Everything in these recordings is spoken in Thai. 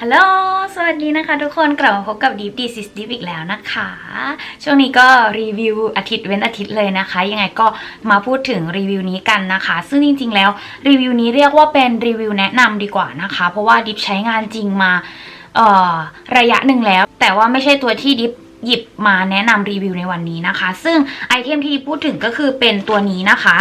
ฮัลโหล สวัสดีนะคะทุกคนกลับมาพบกับ Deep d i s is Deep อีกแล้วนะคะ ช่วงนี้ก็รีวิวอาทิตย์เว้นอาทิตย์เลยนะคะ ยังไงก็มาพูดถึงรีวิวนี้กันนะคะ ซึ่งจริง ๆ แล้วรีวิวนี้เรียกว่าเป็นรีวิวแนะนำดีกว่านะคะ เพราะว่าดิฟใช้งานจริงมาระยะหนึ่งแล้ว แต่ว่าไม่ใช่ตัวที่ดิฟหยิบมาแนะนำรีวิวในวันนี้นะคะ ซึ่งไอเทมที่ดิฟพูดถึงก็คือเป็นตัวนี้นะคะ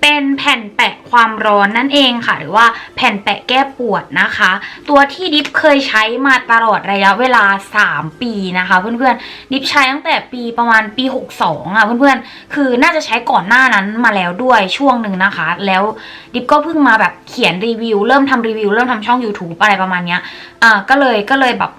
เป็นแผ่นแปะความร้อนนั่นเองค่ะ หรือว่าแผ่นแปะแก้ปวดนะคะ ตัวที่ดิฟเคยใช้มาตลอดระยะเวลา 3 ปีนะคะ เพื่อนๆดิฟใช้ตั้งแต่ปีประมาณปี 62อะเพื่อนๆคือน่าจะใช้ก่อนหน้านั้นมาแล้วด้วยช่วงหนึ่งนะคะ แล้วดิฟก็เพิ่งมาแบบเขียนรีวิว เริ่มทำรีวิว เริ่มทำช่อง YouTube อะไรประมาณเนี้ยอ่าก็เลยก็เลยแบบ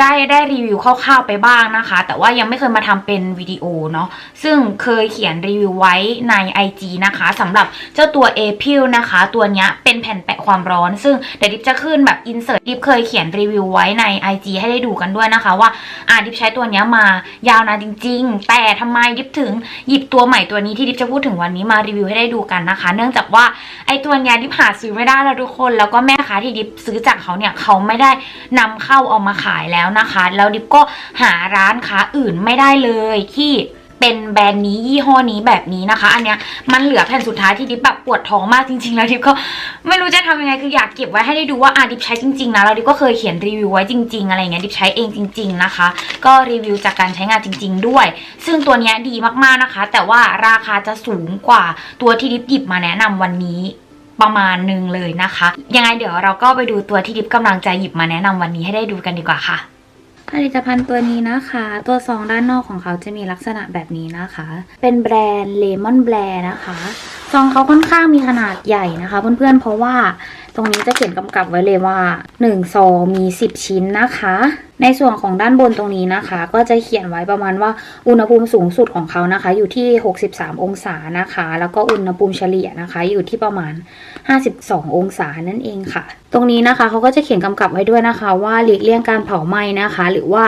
ได้ได้รีวิวคร่าวๆไปบ้างนะคะ แต่ว่ายังไม่เคยมาทำเป็นวิดีโอเนาะซึ่งเคยเขียนรีวิวไว้ใน IG นะคะสำหรับเจ้าตัว a p i l นะคะ ตัวเนี้ยเป็นแผ่นแปะความร้อน ซึ่งเดี๋ยวดิฟจะขึ้นแบบอินเสิร์ตดิฟเคยเขียนรีวิวไว้ใน IG ให้ได้ดูกันด้วยนะคะ ว่าอ่าดิฟใช้ตัวเนี้ยมายาวนานจริง ๆ แต่ทำไมดิฟถึงหยิบตัวใหม่ตัวนี้ที่ดิฟจะพูดถึงวันนี้มารีวิวให้ได้ดูกันนะคะ เนื่องจากว่าไอตัวเนี้ยดิฟหาซื้อไม่ได้แล้วทุกคน แล้วก็แม่ค้าที่ดิฟซื้อจากเขาเนี่ยเขาไม่ได้นำเข้าเอามาขายแล้วนะคะ แล้วดิฟก็หาร้านค้าอื่นไม่ได้เลยที่เป็นแบรนด์นี้ยี่ห้อนี้แบบนี้นะคะ อันเนี้ยมันเหลือแผ่นสุดท้ายที่ดิฟแบบปวดท้องมากจริง ๆ แล้วดิฟก็ไม่รู้จะทำยังไงคืออยากเก็บไว้ให้ได้ดูว่าอะดิฟใช้จริงๆนะแล้วดิฟก็เคยเขียนรีวิวไว้จริง ๆ อะไรเงี้ยดิฟใช้เองจริง ๆนะคะ ก็รีวิวจากการใช้งานจริง ๆ ด้วย ซึ่งตัวเนี้ยดีมากๆนะคะ แต่ว่าราคาจะสูงกว่าตัวที่ดิฟหยิบมาแนะนำวันนี้ประมาณหนึ่งเลยนะคะ ยังไงเดี๋ยวเราก็ไปดูตัวที่ดิฟกำลังจะหยิบมาแนะนำวันนี้ให้ได้ดูกันดีกว่าค่ะ ผลิตภัณฑ์ตัวนี้นะคะ ตัวซองด้านนอกของเขาจะมีลักษณะแบบนี้นะคะ เป็นแบรนด์เลมอนแบรนะคะซองเขาค่อนข้างมีขนาดใหญ่นะคะ เพื่อนๆเพราะว่าตรงนี้จะเขียนกำกับไว้เลยว่า1ซองมี 10 ชิ้นนะคะในส่วนของด้านบนตรงนี้นะคะ ก็จะเขียนไว้ประมาณว่าอุณหภูมิสูงสุดของเขานะคะ อยู่ที่ 63 องศานะคะ แล้วก็อุณหภูมิเฉลี่ยนะคะ อยู่ที่ประมาณ 52 องศานั่นเองค่ะ ตรงนี้นะคะเขาก็จะเขียนกำกับไว้ด้วยนะคะ ว่าหลีกเลี่ยงการเผาไหม้นะคะ หรือว่า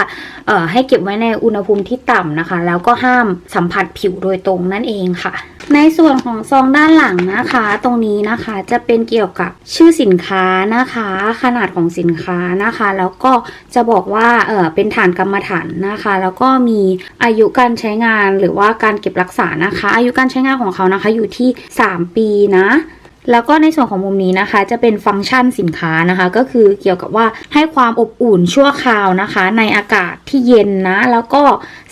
เอ่อให้เก็บไว้ในอุณหภูมิที่ต่ำนะคะ แล้วก็ห้ามสัมผัสผิวโดยตรงนั่นเองค่ะ ในส่วนของซองด้านหลังนะคะ ตรงนี้นะคะจะเป็นเกี่ยวกับชื่อสินค้านะคะ ขนาดของสินค้านะคะ แล้วก็จะบอกว่าเออเป็นฐานกรรมฐานนะคะ แล้วก็มีอายุการใช้งานหรือว่าการเก็บรักษานะคะ อายุการใช้งานของเขานะคะอยู่ที่ 3 ปีนะแล้วก็ในส่วนของมุมนี้นะคะ จะเป็นฟังก์ชันสินค้านะคะ ก็คือเกี่ยวกับว่าให้ความอบอุ่นชั่วคราวนะคะ ในอากาศที่เย็นนะ แล้วก็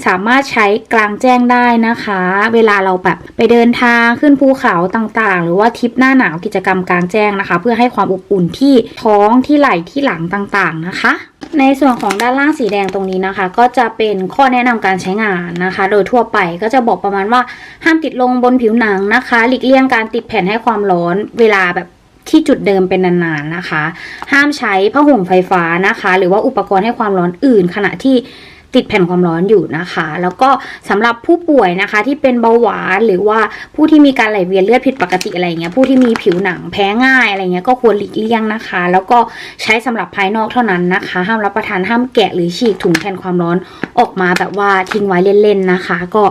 สามารถใช้กลางแจ้งได้นะคะ เวลาเราแบบไปเดินทางขึ้นภูเขาต่างๆ หรือว่าทริปหน้าหนาวกิจกรรมกลางแจ้งนะคะ เพื่อให้ความอบอุ่นที่ท้องที่ไหล่ที่หลังต่างๆนะคะ ในส่วนของด้านล่างสีแดงตรงนี้นะคะ ก็จะเป็นข้อแนะนำการใช้งานนะคะ โดยทั่วไปก็จะบอกประมาณว่าห้ามติดลงบนผิวหนังนะคะ หลีกเลี่ยงการติดแผ่นให้ความร้อนเวลาแบบที่จุดเดิมเป็นนานๆนะคะ ห้ามใช้ผ้าห่มไฟฟ้านะคะ หรือว่าอุปกรณ์ให้ความร้อนอื่นขณะที่ ติดแผ่นความร้อนอยู่นะคะ แล้วก็สำหรับผู้ป่วยนะคะที่เป็นเบาหวานหรือว่าผู้ที่มีการไหลเวียนเลือดผิดปกติอะไรเงี้ยผู้ที่มีผิวหนังแพ้ง่ายอะไรเงี้ยก็ควรหลีกเลี่ยงนะคะ แล้วก็ใช้สำหรับภายนอกเท่านั้นนะคะ ห้ามรับประทานห้ามแกะหรือฉีกถุงแผ่นความร้อนออกมาแบบว่าทิ้งไว้เล่นๆนะคะ ก็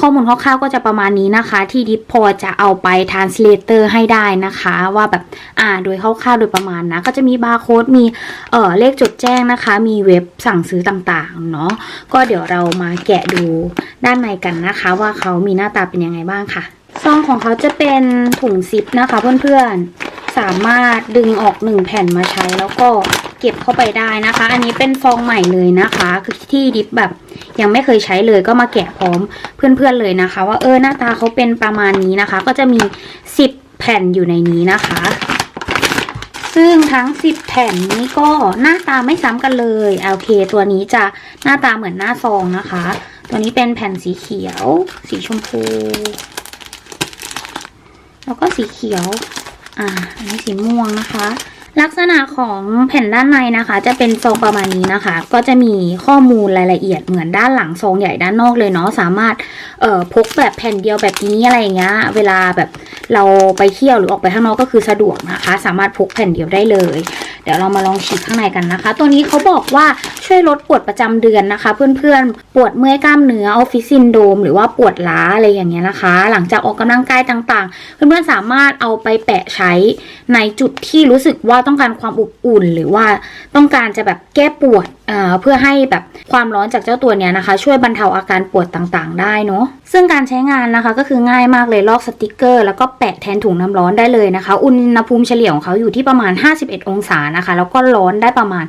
ข้อมูลคร่าวๆก็จะประมาณนี้นะคะ ที่ดิฟพอจะเอาไป translator ให้ได้นะคะ ว่าแบบอ่าโดยคร่าวๆโดยประมาณนะก็จะมีบาร์โค้ดมีเอ่อเลขจดแจ้งนะคะ มีเว็บสั่งซื้อต่างๆเนาะก็เดี๋ยวเรามาแกะดูด้านในกันนะคะ ว่าเขามีหน้าตาเป็นยังไงบ้างค่ะ ซองของเขาจะเป็นถุงซิปนะคะ เพื่อนๆ สามารถดึงออกหนึ่งแผ่นมาใช้แล้วก็เก็บเข้าไปได้นะคะ อันนี้เป็นซองใหม่เลยนะคะ คือที่ดิฟแบบยังไม่เคยใช้เลยก็มาแกะพร้อมเพื่อนๆเลยนะคะ ว่าเออหน้าตาเขาเป็นประมาณนี้นะคะ ก็จะมี 10 แผ่นอยู่ในนี้นะคะ ซึ่งทั้ง 10 แผ่นนี้ก็หน้าตาไม่ซ้ำกันเลยโอเค ตัวนี้จะหน้าตาเหมือนหน้าซองนะคะ ตัวนี้เป็นแผ่นสีเขียว สีชมพู แล้วก็สีเขียว อ่า อันนี้สีม่วงนะคะ ลักษณะของแผ่นด้านในนะคะ จะเป็นทรงประมาณนี้นะคะ ก็จะมีข้อมูลรายละเอียดเหมือนด้านหลังซองใหญ่ด้านนอกเลยเนาะ สามารถเอ่อพกแบบแผ่นเดียวแบบนี้อะไรอย่างเงี้ย เวลาแบบ เราไปเที่ยวหรือออกไปข้างนอกก็คือสะดวกนะคะ สามารถพกแผ่นเดียวได้เลย เดี๋ยวเรามาลองฉีกข้างในกันนะคะ ตัวนี้เขาบอกว่าช่วยลดปวดประจำเดือนนะคะ เพื่อนๆ ปวดเมื่อยกล้ามเนื้อออฟฟิศซินโดมหรือว่าปวดล้าอะไรอย่างเงี้ยนะคะ หลังจากออกกำลังกายต่างๆ เพื่อนๆสามารถเอาไปแปะใช้ในจุดที่รู้สึกว่าต้องการความอบอุ่น หรือว่าต้องการจะแบบแก้ปวด เพื่อให้แบบความร้อนจากเจ้าตัวเนี้ยนะคะ ช่วยบรรเทาอาการปวดต่างๆ ได้เนาะซึ่งการใช้งานนะคะก็คือง่ายมากเลยลอกสติกเกอร์ แล้วก็แปะแทนถุงน้ำร้อนได้เลยนะคะ อุณหภูมิเฉลี่ยของเขาอยู่ที่ประมาณ 51 องศานะคะ แล้วก็ร้อนได้ประมาณ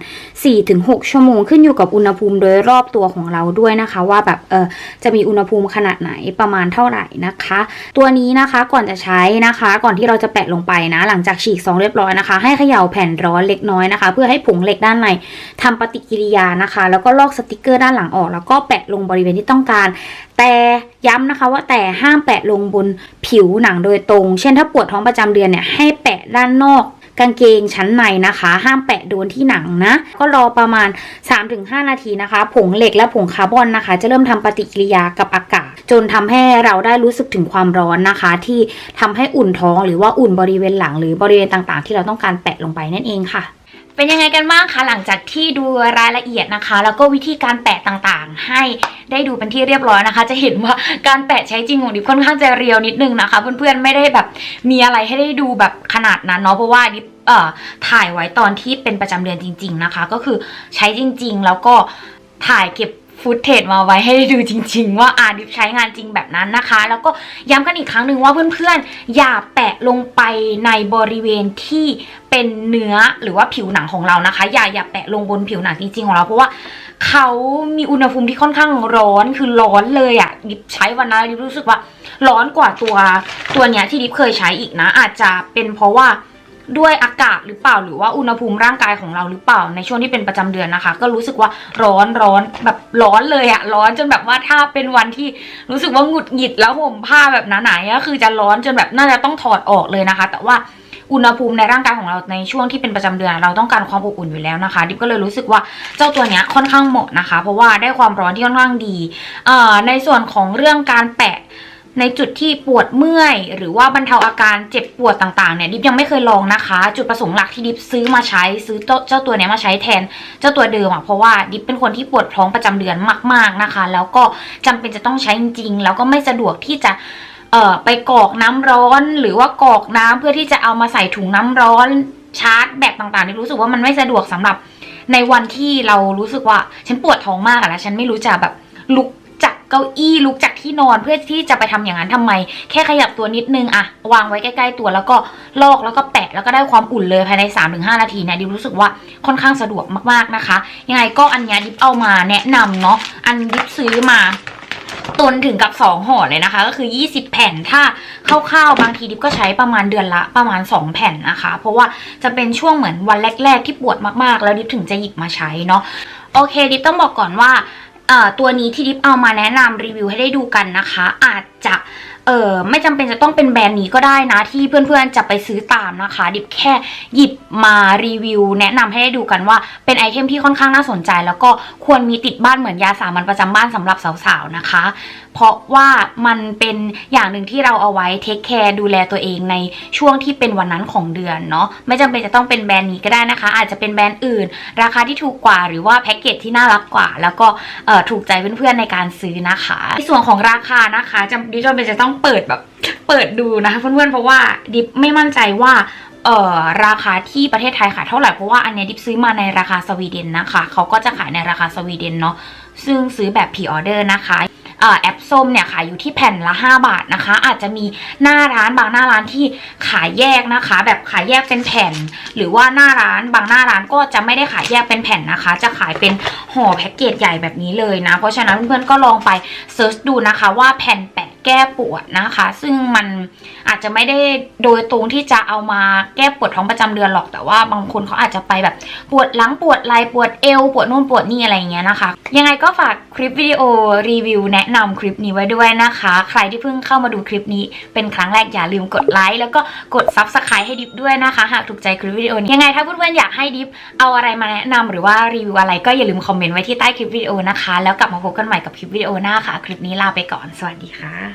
4-6 ชั่วโมง ขึ้นอยู่กับอุณหภูมิโดยรอบตัวของเราด้วยนะคะ ว่าแบบเออจะมีอุณหภูมิขนาดไหนประมาณเท่าไหร่นะคะ ตัวนี้นะคะก่อนจะใช้นะคะ ก่อนที่เราจะแปะลงไปนะ หลังจากฉีกซองเรียบร้อยนะคะ ให้เขย่าแผ่นร้อนเล็กน้อยนะคะ เพื่อให้ผงเหล็กด้านในทำปฏิกิริยานะคะ แล้วก็ลอกสติกเกอร์ด้านหลังออก แล้วก็แปะลงบริเวณที่ต้องการ แต่ย้ำนะคะว่าแต่ห้ามแปะลงบนผิวหนังโดยตรง เช่นถ้าปวดท้องประจำเดือนเนี่ยให้แปะด้านนอกกางเกงชั้นในนะคะ ห้ามแปะโดนที่หนังนะ ก็รอประมาณ 3-5 นาทีนะคะ ผงเหล็กและผงคาร์บอนนะคะ จะเริ่มทำปฏิกิริยากับอากาศ จนทำให้เราได้รู้สึกถึงความร้อนนะคะ ที่ทำให้อุ่นท้องหรือว่าอุ่นบริเวณหลังหรือบริเวณต่างๆ ที่เราต้องการแปะลงไปนั่นเองค่ะ เป็นยังไงกันบ้างคะหลังจากที่ดูรายละเอียดนะคะ แล้วก็วิธีการแปะต่างๆ ให้ได้ดูเป็นที่เรียบร้อยนะคะ จะเห็นว่าการแปะใช้จริงของดิบค่อนข้างจะเรียวนิดนึงนะคะ เพื่อนๆไม่ได้แบบมีอะไรให้ได้ดูแบบขนาดนั้นเนาะเพราะว่าดิบเอ่อถ่ายไว้ตอนที่เป็นประจำเดือนจริง ๆนะคะ ก็คือใช้จริง ๆ แล้วก็ถ่ายเก็บ ฟุตเทจมาไว้ให้ได้ดูจริง ๆ ว่าอาดิฟใช้งานจริงแบบนั้นนะคะ แล้วก็ย้ำกันอีกครั้งหนึ่งว่าเพื่อนๆ อย่าแปะลงไปในบริเวณที่เป็นเนื้อหรือว่าผิวหนังของเรานะคะ อย่าอย่าแปะลงบนผิวหนังจริง ๆ ของเราเพราะว่าเขามีอุณหภูมิที่ค่อนข้างร้อนคือร้อนเลยอะ่ะดิฟใช้วันนั้นดิฟรู้สึกว่าร้อนกว่าตัวตัวเนี้ยที่ดิฟเคยใช้อีกนะ อาจจะเป็นเพราะว่า ด้วยอากาศหรือเปล่า หรือว่าอุณหภูมิร่างกายของเราหรือเปล่าในช่วงที่เป็นประจำเดือนนะคะ ก็รู้สึกว่าร้อนร้อนแบบร้อนเลยอะร้อนจนแบบว่าถ้าเป็นวันที่รู้สึกว่าหงุดหงิดแล้วห่มผ้าแบบหนาๆก็คือจะร้อนจนแบบน่าจะต้องถอดออกเลยนะคะ แต่ว่าอุณหภูมิในร่างกายของเราในช่วงที่เป็นประจำเดือนเราต้องการความอบอุ่นอยู่แล้วนะคะ ดิบก็เลยรู้สึกว่าเจ้าตัวเนี้ยค่อนข้างเหมาะนะคะ เพราะว่าได้ความร้อนที่ค่อนข้างดีเอ่อในส่วนของเรื่องการแปะ ในจุดที่ปวดเมื่อย หรือว่าบรรเทาอาการเจ็บปวดต่างๆเนี่ยดิฟยังไม่เคยลองนะคะ จุดประสงค์หลักที่ดิฟซื้อมาใช้ซื้อเจ้าตัวเนี้ยมาใช้แทนเจ้าตัวเดิมอะเพราะว่าดิฟเป็นคนที่ปวดท้องประจำเดือนมาก ๆนะคะ แล้วก็จำเป็นจะต้องใช้จริงๆแล้วก็ไม่สะดวกที่จะเอ่อไปกรอกน้ำร้อนหรือว่ากรอกน้ำเพื่อที่จะเอามาใส่ถุงน้ำร้อนชาร์จแบตต่างๆดิฟรู้สึกว่ามันไม่สะดวกสำหรับในวันที่เรารู้สึกว่าฉันปวดท้องมากอะแล้วฉันไม่รู้จะแบบลุก เก้าอี้ลุกจากที่นอนเพื่อที่จะไปทำอย่างนั้นทำไม แค่ขยับตัวนิดนึงอะวางไว้ใกล้ๆตัวแล้วก็ลอกแล้วก็แปะแล้วก็ได้ความอุ่นเลยภายใน 3-5 นาทีเนี่ยดิบรู้สึกว่าค่อนข้างสะดวกมากๆนะคะ ยังไงก็อันนี้ดิบเอามาแนะนำเนาะอันดิบซื้อมาตุนถึงกับ 2ห่อเลยนะคะ ก็คือ 20 แผ่นถ้าคร่าวๆบางทีดิบก็ใช้ประมาณเดือนละประมาณ 2 แผ่นนะคะ เพราะว่าจะเป็นช่วงเหมือนวันแรก ๆ ที่ปวดมากๆ แล้วดิบถึงจะหยิบมาใช้เนาะโอเคดิฟต้องบอกก่อนว่า ตัวนี้ที่ดิฟเอามาแนะนำรีวิวให้ได้ดูกันนะคะ อาจจะ เออไม่จำเป็นจะต้องเป็นแบรนด์นี้ก็ได้นะ ที่เพื่อนๆจะไปซื้อตามนะคะ ดิบแค่หยิบมารีวิว แนะนำให้ได้ดูกันว่าเป็นไอเทมที่ค่อนข้างน่าสนใจ แล้วก็ควรมีติดบ้านเหมือนยาสามัญประจำบ้านสำหรับสาวๆนะคะ เพราะว่ามันเป็นอย่างหนึ่งที่เราเอาไว้เทคแคร์ดูแลตัวเองในช่วงที่เป็นวันนั้นของเดือนเนาะไม่จำเป็นจะต้องเป็นแบรนด์นี้ก็ได้นะคะ อาจจะเป็นแบรนด์อื่น ราคาที่ถูกกว่าหรือว่าแพ็กเกจที่น่ารักกว่า แล้วก็ถูกใจเพื่อนๆในการซื้อนะคะในส่วนของราคานะคะจำดิจำเป็นจะต้องเปิดแบบ เปิดดูนะคะเพื่อนๆเพราะว่าดิฟไม่มั่นใจว่าเอ่อราคาที่ประเทศไทยขายเท่าไหร่เพราะว่าอันเนี้ยดิฟซื้อมาในราคาสวีเดนนะคะเขาก็จะขายในราคาสวีเดนเนาะซึ่งซื้อแบบพีออเดอร์นะคะแอปส้มเนี่ยขายอยู่ที่แผ่นละ 5 บาทนะคะ อาจจะมีหน้าร้านบางหน้าร้านที่ขายแยกนะคะ แบบขายแยกเป็นแผ่น หรือว่าหน้าร้านบางหน้าร้านก็จะไม่ได้ขายแยกเป็นแผ่นนะคะ จะขายเป็นห่อแพ็กเกจใหญ่แบบนี้เลยนะ เพราะฉะนั้นเพื่อนๆก็ลองไปเซิร์ชดูนะคะว่าแผ่นแปะแก้ปวดนะคะ ซึ่งมันอาจจะไม่ได้โดยตรงที่จะเอามาแก้ปวดท้องประจำเดือนหรอกแต่ว่าบางคนเขาอาจจะไปแบบปวดหลังปวดไหล่ปวดเอวปวดนู่นปวดนี่อะไรอย่างเงี้ยนะคะ ยังไงก็ฝากคลิปวิดีโอรีวิวแนะนำคลิปนี้ไว้ด้วยนะคะ ใครที่เพิ่งเข้ามาดูคลิปนี้เป็นครั้งแรกอย่าลืมกดไลค์แล้วก็กด Subscribe ให้ดิฟด้วยนะคะหากถูกใจคลิปวิดีโอนี้ยังไงถ้าเพื่อนๆอยากให้ดิฟเอาอะไรมาแนะนำหรือว่ารีวิวอะไรก็อย่าลืมคอมเมนต์ไว้ที่ใต้คลิปวิดีโอนะคะ แล้วกลับมาพบกันใหม่กับคลิปวิดีโอหน้าค่ะ คลิปนี้ลาไปก่อน สวัสดีค่ะ